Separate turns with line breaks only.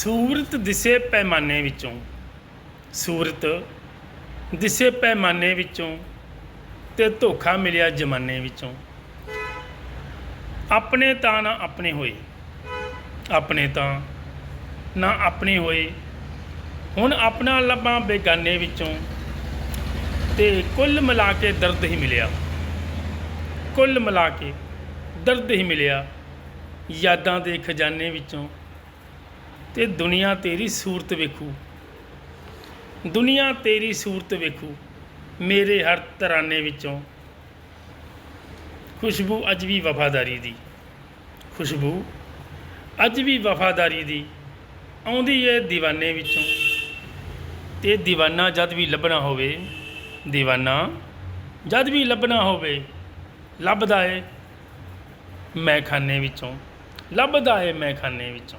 ਸੂਰਤ ਦਿਸੇ ਪੈਮਾਨੇ ਵਿੱਚੋਂ, ਸੂਰਤ ਦਿਸੇ ਪੈਮਾਨੇ ਵਿੱਚੋਂ ਤੇ ਧੋਖਾ ਮਿਲਿਆ ਜਮਾਨੇ ਵਿੱਚੋਂ। ਆਪਣੇ ਤਾਂ ਨਾ ਆਪਣੇ ਹੋਏ, ਆਪਣੇ ਤਾਂ ਨਾ ਆਪਣੇ ਹੋਏ। ਹੁਣ ਆਪਣਾ ਲੱਭਾਂ ਬੇਗਾਨੇ ਵਿੱਚੋਂ ਤੇ ਕੁੱਲ ਮਿਲਾ ਕੇ ਦਰਦ ਹੀ ਮਿਲਿਆ। ਕੁੱਲ ਮਿਲਾ ਕੇ ਦਰਦ ਹੀ ਮਿਲਿਆ ਯਾਦਾਂ ਦੇ ਖਜ਼ਾਨੇ ਵਿੱਚੋਂ। ਤੇ ਦੁਨੀਆ ਤੇਰੀ ਸੂਰਤ ਵੇਖੂ। ਦੁਨੀਆ ਤੇਰੀ ਸੂਰਤ ਵੇਖੂ, ਮੇਰੇ ਹਰ ਤਰਾਨੇ ਵਿੱਚੋਂ। ਖੁਸ਼ਬੂ ਅੱਜ ਵੀ ਵਫਾਦਾਰੀ ਦੀ। ਖੁਸ਼ਬੂ ਅੱਜ ਵੀ ਵਫਾਦਾਰੀ ਦੀ। ਆਉਂਦੀ ਏ دیਵਾਨੇ ਵਿੱਚੋਂ। ਤੇ دیਵਾਨਾ ਜਦ ਵੀ ਲੱਭਣਾ ਹੋਵੇ دیਵਾਨਾ ਜਦ ਵੀ ਲੱਭਣਾ ਹੋਵੇ, ਲੱਭਦਾ ਏ ਮੈਖਾਨੇ ਵਿੱਚੋਂ। ਲੱਭਦਾ ਏ ਮੈਖਾਨੇ ਵਿੱਚੋਂ।